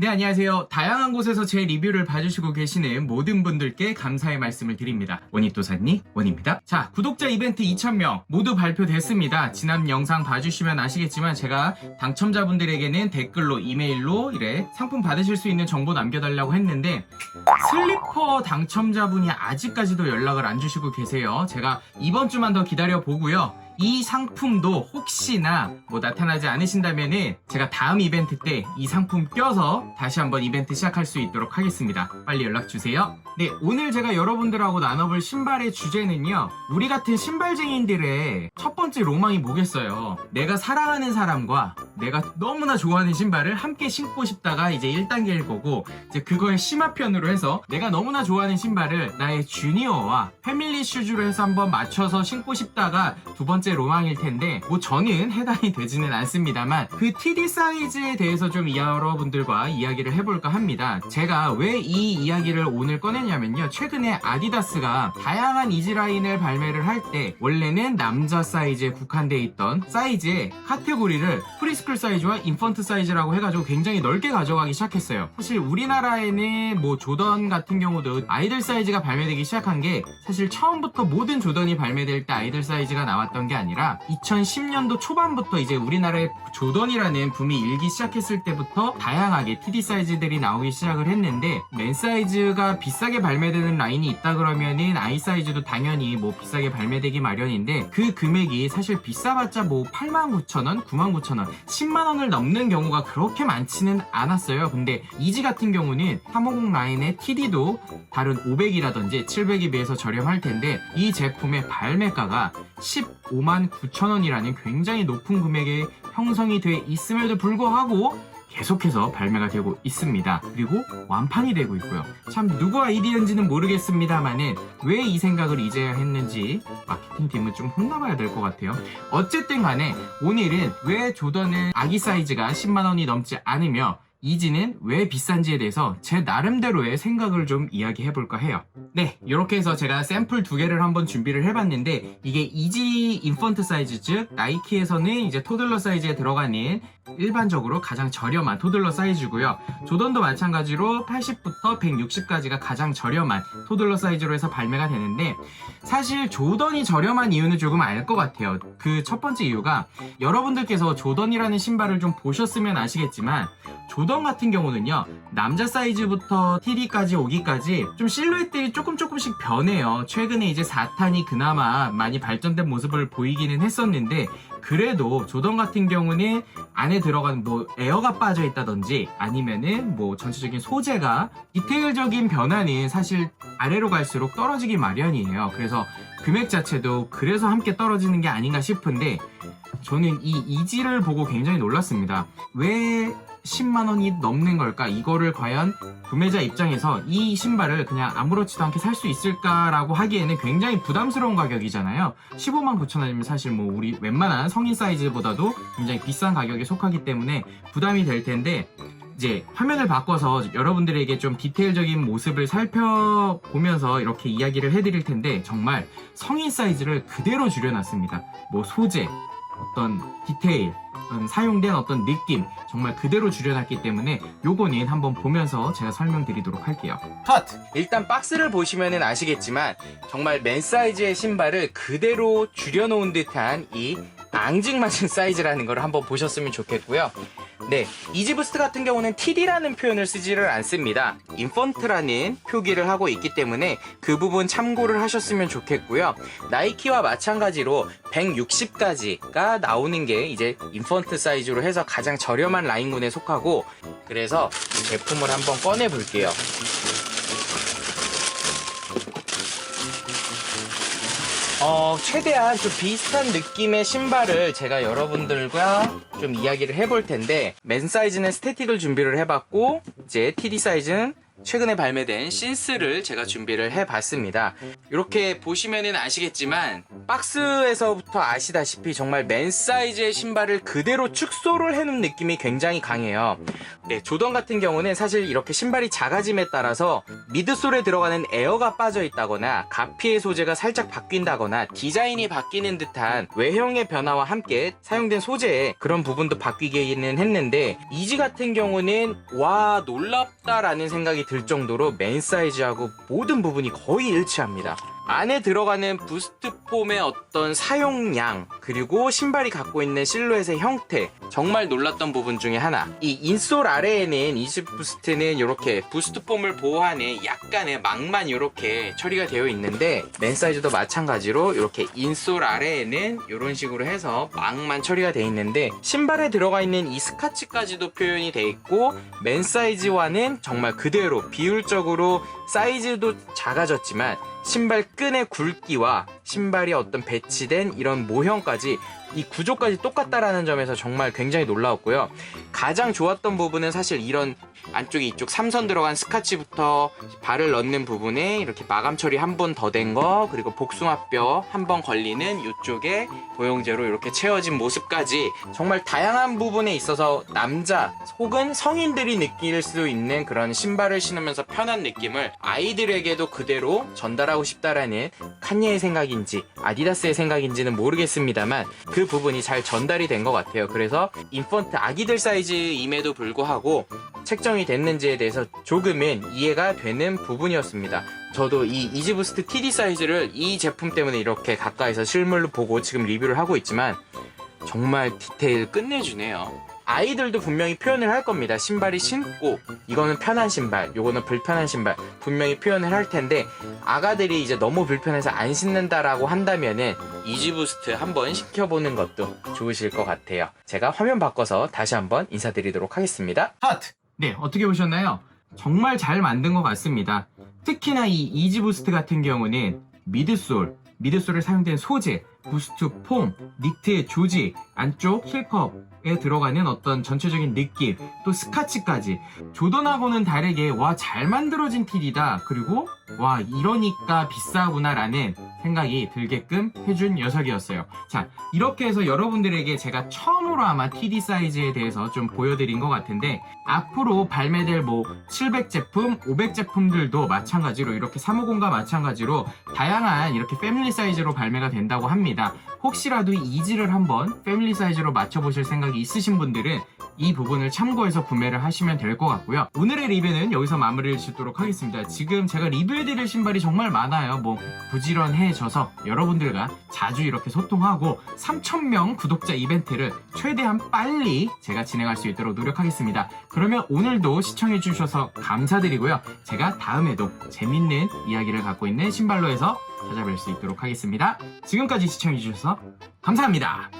네, 안녕하세요. 다양한 곳에서 제 리뷰를 봐주시고 계시는 모든 분들께 감사의 말씀을 드립니다. 원희또사님, 원입니다. 자, 구독자 이벤트 2,000명 모두 발표됐습니다. 지난 영상 봐주시면 아시겠지만 제가 당첨자분들에게는 댓글로, 이메일로 이래 상품 받으실 수 있는 정보 남겨달라고 했는데 슬리퍼 당첨자분이 아직까지도 연락을 안 주시고 계세요. 제가 이번 주만 더 기다려 보고요. 이 상품도 혹시나 뭐 나타나지 않으신다면은 제가 다음 이벤트 때 이 상품 껴서 다시 한번 이벤트 시작할 수 있도록 하겠습니다. 빨리 연락 주세요. 네, 오늘 제가 여러분들하고 나눠볼 신발의 주제는요. 우리 같은 신발쟁이들의 첫 번째 로망이 뭐겠어요? 내가 사랑하는 사람과 내가 너무나 좋아하는 신발을 함께 신고 싶다가 이제 1단계일 거고 이제 그거의 심화편으로 해서 내가 너무나 좋아하는 신발을 나의 주니어와 패밀리 슈즈로 해서 한번 맞춰서 신고 싶다가 두 번째 로망일 텐데 뭐 저는 해당이 되지는 않습니다만 그 TD 사이즈에 대해서 좀 여러분들과 이야기를 해볼까 합니다. 제가 왜 이 이야기를 오늘 꺼냈냐면요. 최근에 아디다스가 다양한 이지라인을 발매를 할 때 원래는 남자 사이즈에 국한돼 있던 사이즈의 카테고리를 프리스 쿨 사이즈와 인펀트 사이즈라고 해가지고 굉장히 넓게 가져가기 시작했어요. 사실 우리나라에는 뭐 조던 같은 경우도 아이들 사이즈가 발매되기 시작한 게 사실 처음부터 모든 조던이 발매될 때 아이들 사이즈가 나왔던 게 아니라 2010년도 초반부터 이제 우리나라에 조던이라는 붐이 일기 시작했을 때부터 다양하게 TD 사이즈들이 나오기 시작을 했는데 맨 사이즈가 비싸게 발매되는 라인이 있다 그러면은 아이 사이즈도 당연히 뭐 비싸게 발매되기 마련인데 그 금액이 사실 비싸봤자 뭐 89,000원, 99,000원, 10만 원을 넘는 경우가 그렇게 많지는 않았어요. 근데 이지 같은 경우는 350 라인의 TD도 다른 500이라든지 700에 비해서 저렴할 텐데 이 제품의 발매가가 15만 9천 원이라는 굉장히 높은 금액에 형성이 돼 있음에도 불구하고 계속해서 발매가 되고 있습니다. 그리고 완판이 되고 있고요. 참 누구 아이디어인지는 모르겠습니다만은 왜 이 생각을 이제야 했는지 마케팅팀은 좀 혼나봐야 될 것 같아요. 어쨌든 간에 오늘은 왜 조던은 아기 사이즈가 10만원이 넘지 않으며 이지는 왜 비싼지에 대해서 제 나름대로의 생각을 좀 이야기해 볼까 해요. 네, 이렇게 해서 제가 샘플 두 개를 한번 준비를 해봤는데 이게 이지 인펀트 사이즈 즉 나이키에서는 이제 토들러 사이즈에 들어가는 일반적으로 가장 저렴한 토들러 사이즈고요. 조던도 마찬가지로 80부터 160까지가 가장 저렴한 토들러 사이즈로 해서 발매가 되는데 사실 조던이 저렴한 이유는 조금 알 것 같아요. 그 첫 번째 이유가 여러분들께서 조던이라는 신발을 좀 보셨으면 아시겠지만 조던 같은 경우는요 남자 사이즈부터 TD까지 오기까지 좀 실루엣들이 조금 조금씩 변해요. 최근에 이제 4탄이 그나마 많이 발전된 모습을 보이기는 했었는데 그래도 조던 같은 경우는 안에 들어간 뭐 에어가 빠져 있다든지 아니면은 뭐 전체적인 소재가 디테일적인 변화는 사실 아래로 갈수록 떨어지기 마련이에요. 그래서 금액 자체도 그래서 함께 떨어지는 게 아닌가 싶은데 저는 이 이지를 보고 굉장히 놀랐습니다. 왜 10만 원이 넘는 걸까? 이거를 과연 구매자 입장에서 이 신발을 그냥 아무렇지도 않게 살 수 있을까라고 하기에는 굉장히 부담스러운 가격이잖아요. 15만 9천 원이면 사실 뭐 우리 웬만한 성인 사이즈보다도 굉장히 비싼 가격에 속하기 때문에 부담이 될 텐데 이제 화면을 바꿔서 여러분들에게 좀 디테일적인 모습을 살펴보면서 이렇게 이야기를 해드릴 텐데 정말 성인 사이즈를 그대로 줄여놨습니다. 뭐 소재, 어떤 디테일, 사용된 어떤 느낌 정말 그대로 줄여놨기 때문에 요거는 한번 보면서 제가 설명드리도록 할게요. 컷! 일단 박스를 보시면 아시겠지만 정말 맨 사이즈의 신발을 그대로 줄여놓은 듯한 이 앙증맞은 사이즈라는 걸 한번 보셨으면 좋겠고요. 네, 이지부스트 같은 경우는 TD라는 표현을 쓰지를 않습니다. 인펀트라는 표기를 하고 있기 때문에 그 부분 참고를 하셨으면 좋겠고요. 나이키와 마찬가지로 160까지가 나오는 게 이제 인펀트 사이즈로 해서 가장 저렴한 라인군에 속하고 그래서 이 제품을 한번 꺼내 볼게요. 어, 최대한 좀 비슷한 느낌의 신발을 제가 여러분들과 좀 이야기를 해볼 텐데, 맨 사이즈는 스태틱을 준비를 해봤고, 이제 TD 사이즈는 최근에 발매된 신스를 제가 준비를 해봤습니다. 이렇게 보시면은 아시겠지만 박스에서부터 아시다시피 정말 맨 사이즈의 신발을 그대로 축소를 해놓은 느낌이 굉장히 강해요. 네, 조던 같은 경우는 사실 이렇게 신발이 작아짐에 따라서 미드솔에 들어가는 에어가 빠져 있다거나 가피의 소재가 살짝 바뀐다거나 디자인이 바뀌는 듯한 외형의 변화와 함께 사용된 소재의 그런 부분도 바뀌기는 했는데 이지 같은 경우는 와 놀랍다라는 생각이 들 정도로 맨 사이즈하고 모든 부분이 거의 일치합니다. 안에 들어가는 부스트 폼의 어떤 사용량 그리고 신발이 갖고 있는 실루엣의 형태 정말 놀랐던 부분 중에 하나. 이 인솔 아래에는 이지 부스트는 이렇게 부스트 폼을 보호하는 약간의 막만 이렇게 처리가 되어 있는데 맨 사이즈도 마찬가지로 이렇게 인솔 아래에는 이런 식으로 해서 막만 처리가 되어 있는데 신발에 들어가 있는 이 스카치까지도 표현이 되어 있고 맨 사이즈와는 정말 그대로 비율적으로 사이즈도 작아졌지만 신발 끈의 굵기와 신발이 어떤 배치된 이런 모형까지 이 구조까지 똑같다라는 점에서 정말 굉장히 놀라웠고요. 가장 좋았던 부분은 사실 이런 안쪽에 이쪽 삼선 들어간 스카치부터 발을 넣는 부분에 이렇게 마감 처리 한 번 더 된 거 그리고 복숭아뼈 한 번 걸리는 이쪽에 도용제로 이렇게 채워진 모습까지 정말 다양한 부분에 있어서 남자 혹은 성인들이 느낄 수 있는 그런 신발을 신으면서 편한 느낌을 아이들에게도 그대로 전달하고 싶다라는 칸예의 생각 인지 아디다스의 생각인지는 모르겠습니다만 그 부분이 잘 전달이 된 것 같아요. 그래서 인펀트 아기들 사이즈임에도 불구하고 책정이 됐는지에 대해서 조금은 이해가 되는 부분이었습니다. 저도 이 이지부스트 TD 사이즈를 이 제품 때문에 이렇게 가까이서 실물로 보고 지금 리뷰를 하고 있지만 정말 디테일 끝내주네요. 아이들도 분명히 표현을 할 겁니다. 신발이 신고 이거는 편한 신발, 요거는 불편한 신발 분명히 표현을 할 텐데 아가들이 이제 너무 불편해서 안 신는다라고 한다면은 이지부스트 한번 시켜보는 것도 좋으실 것 같아요. 제가 화면 바꿔서 다시 한번 인사드리도록 하겠습니다. 하트! 네, 어떻게 보셨나요? 정말 잘 만든 것 같습니다. 특히나 이 이지부스트 같은 경우는 미드솔, 미드솔에 사용된 소재, 부스트 폼, 니트의 조직, 안쪽 힐컵에 들어가는 어떤 전체적인 느낌, 또 스카치까지 조던하고는 다르게 와 잘 만들어진 TD다. 그리고 와 이러니까 비싸구나라는 생각이 들게끔 해준 녀석이었어요. 자 이렇게 해서 여러분들에게 제가 처음으로 아마 TD 사이즈에 대해서 좀 보여드린 것 같은데 앞으로 발매될 뭐 700 제품, 500 제품들도 마찬가지로 이렇게 350과 마찬가지로 다양한 이렇게 패밀리 사이즈로 발매가 된다고 합니다. 혹시라도 이지를 한번 패밀리 사이즈로 맞춰보실 생각이 있으신 분들은 이 부분을 참고해서 구매를 하시면 될 것 같고요. 오늘의 리뷰는 여기서 마무리를 짓도록 하겠습니다. 지금 제가 리뷰해드릴 신발이 정말 많아요. 뭐 부지런해져서 여러분들과 자주 이렇게 소통하고 3,000명 구독자 이벤트를 최대한 빨리 제가 진행할 수 있도록 노력하겠습니다. 그러면 오늘도 시청해주셔서 감사드리고요. 제가 다음에도 재밌는 이야기를 갖고 있는 신발로에서 찾아뵐 수 있도록 하겠습니다. 지금까지 시청해주셔서 감사합니다.